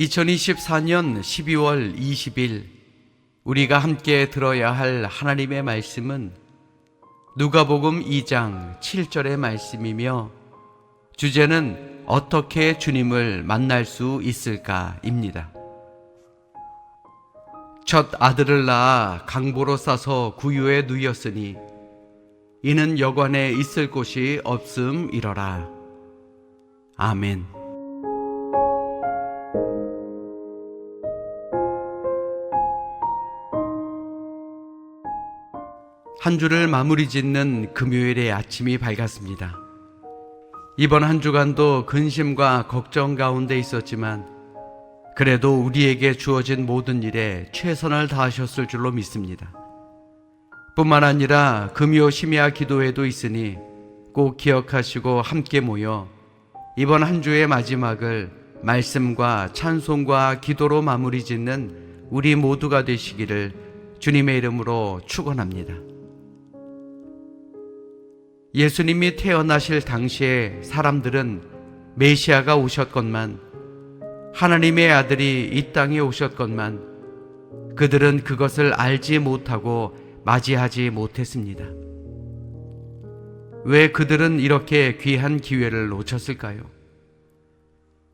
2024년 12월 20일 우리가 함께 들어야 할 하나님의 말씀은 누가복음 2장 7절의 말씀이며 주제는 어떻게 주님을 만날 수 있을까입니다. 첫 아들을 낳아 강보로 싸서 구유에 누였으니 이는 여관에 있을 곳이 없음이러라. 아멘. 한 주를 마무리 짓는 금요일의 아침이 밝았습니다. 이번 한 주간도 근심과 걱정 가운데 있었지만 그래도 우리에게 주어진 모든 일에 최선을 다하셨을 줄로 믿습니다. 뿐만 아니라 금요 심야 기도회도 있으니 꼭 기억하시고 함께 모여 이번 한 주의 마지막을 말씀과 찬송과 기도로 마무리 짓는 우리 모두가 되시기를 주님의 이름으로 축원합니다. 예수님이 태어나실 당시에 사람들은 메시아가 오셨건만 하나님의 아들이 이 땅에 오셨건만 그들은 그것을 알지 못하고 맞이하지 못했습니다. 왜 그들은 이렇게 귀한 기회를 놓쳤을까요?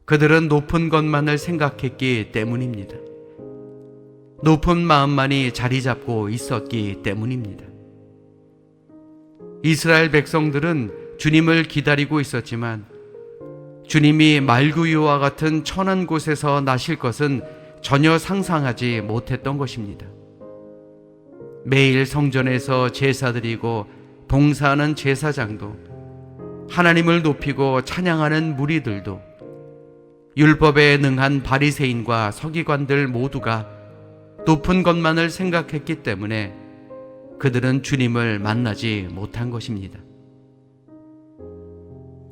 그들은 높은 것만을 생각했기 때문입니다. 높은 마음만이 자리 잡고 있었기 때문입니다. 이스라엘 백성들은 주님을 기다리고 있었지만 주님이 말구유와 같은 천한 곳에서 나실 것은 전혀 상상하지 못했던 것입니다. 매일 성전에서 제사드리고 봉사하는 제사장도 하나님을 높이고 찬양하는 무리들도 율법에 능한 바리새인과 서기관들 모두가 높은 것만을 생각했기 때문에 그들은 주님을 만나지 못한 것입니다.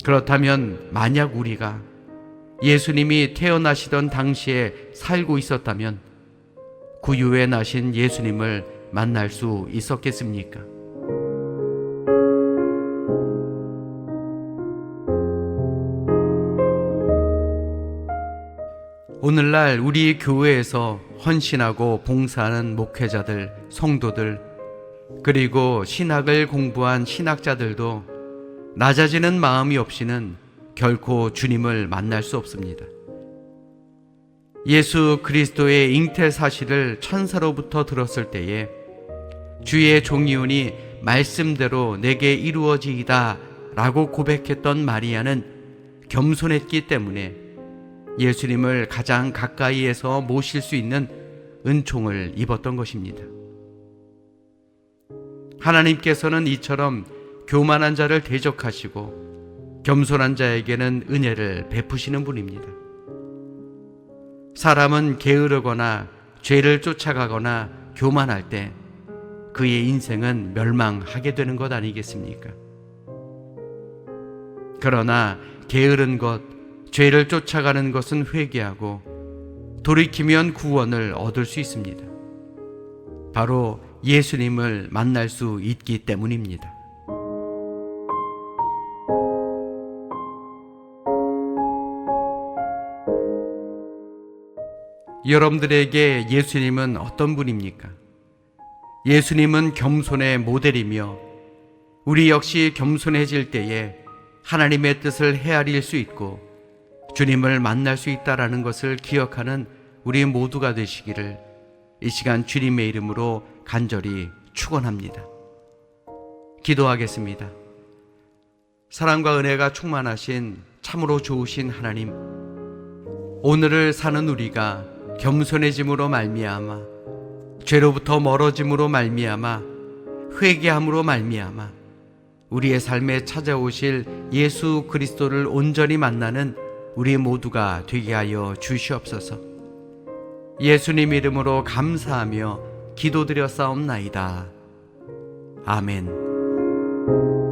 그렇다면 만약 우리가 예수님이 태어나시던 당시에 살고 있었다면 구유에 나신 예수님을 만날 수 있었겠습니까? 오늘날 우리 교회에서 헌신하고 봉사하는 목회자들, 성도들, 그리고 신학을 공부한 신학자들도 낮아지는 마음이 없이는 결코 주님을 만날 수 없습니다. 예수 그리스도의 잉태 사실을 천사로부터 들었을 때에 주의 종이오니 말씀대로 내게 이루어지이다 라고 고백했던 마리아는 겸손했기 때문에 예수님을 가장 가까이에서 모실 수 있는 은총을 입었던 것입니다. 하나님께서는 이처럼 교만한 자를 대적하시고 겸손한 자에게는 은혜를 베푸시는 분입니다. 사람은 게으르거나 죄를 쫓아가거나 교만할 때 그의 인생은 멸망하게 되는 것 아니겠습니까? 그러나 게으른 것, 죄를 쫓아가는 것은 회개하고 돌이키면 구원을 얻을 수 있습니다. 바로 예수님을 만날 수 있기 때문입니다. 여러분들에게 예수님은 어떤 분입니까? 예수님은 겸손의 모델이며 우리 역시 겸손해질 때에 하나님의 뜻을 헤아릴 수 있고 주님을 만날 수 있다라는 것을 기억하는 우리 모두가 되시기를 이 시간 주님의 이름으로 간절히 축원합니다. 기도하겠습니다. 사랑과 은혜가 충만하신 참으로 좋으신 하나님, 오늘을 사는 우리가 겸손해짐으로 말미암아 죄로부터 멀어짐으로 말미암아 회개함으로 말미암아 우리의 삶에 찾아오실 예수 그리스도를 온전히 만나는 우리 모두가 되게 하여 주시옵소서. 예수님 이름으로 감사하며 기도드려 싸움나이다. 아멘.